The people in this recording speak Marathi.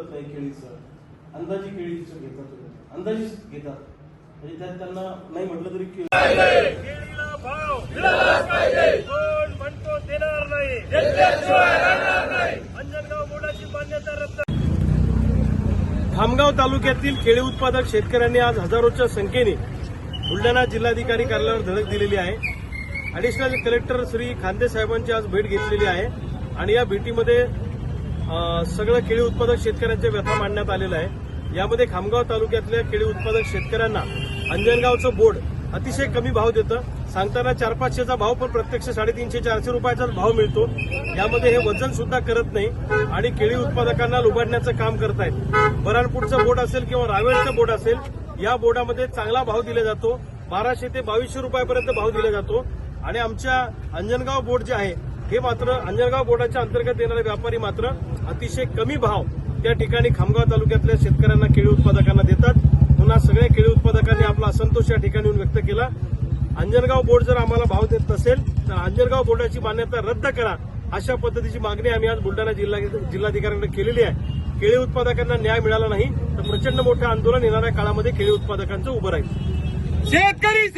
करत नाही केळीचं अंदाजी केळीचं घेतात तुम्ही. अंदाजी घेतात. म्हणजे त्यात त्यांना नाही म्हटलं तरी केळी केळीला भाव कोण म्हणतो देणार नाही. अंजनगाव बोर्डाची मान्यता रद्द. खामगाव तालुक्यातील केळी उत्पादक शेतकऱ्यांनी आज हजारोच्या संख्येने बुलढाणा जिल्हाधिकारी कार्यालयावर धडक दिलेली आहे. अडिशनल कलेक्टर श्री खांदे साहेबांची आज भेट घेतलेली आहे. आणि या भेटीमध्ये सगळं केळी उत्पादक शेतकऱ्यांच्या व्यथा मांडण्यात आलेलं आहे. यामध्ये खामगाव तालुक्यातल्या केळी उत्पादक शेतकऱ्यांना अंजनगावचं बोर्ड अतिशय कमी भाव देतं. सांगताना चार पाचशेचा भाव पण प्रत्यक्ष साडेतीनशे चारशे रुपयाचाच भाव मिळतो. यामध्ये हे वजन सुद्धा करत नाही आणि केळी उत्पादकांना लुबाडण्याचं काम करतायत. बराणपूरचं बोर्ड असेल किंवा रावेरचं बोर्ड असेल या बोर्डामध्ये चांगला भाव दिला जातो. बाराशे ते बावीसशे रुपयापर्यंत भाव दिला जातो. आणि आमच्या अंजनगाव बोर्ड जे आहे हे मात्र अंजनगाव बोर्डाच्या अंतर्गत येणारे व्यापारी मात्र अतिशय कमी भाव त्या ठिकाणी खामगाव तालुक्यातल्या शेतकऱ्यांना केळी उत्पादकांना देतात. पुन्हा सगळ्या केळी उत्पादकांनी आपला असंतोष या ठिकाणी व्यक्त केला. अंजनगाव बोर्ड जर आम्हाला भाव देत नसेल तर अंजनगाव बोर्डाची मान्यता रद्द करा अशा पद्धतीची मागणी आम्ही आज बुलढाणा जिल्हा जिल्हाधिकाऱ्यांकडे केलेली आहे. केळी उत्पादकांना न्याय मिळाला नाही तर प्रचंड मोठं आंदोलन येणाऱ्या काळामध्ये केळी उत्पादकांचं उभं राहील. शेतकरी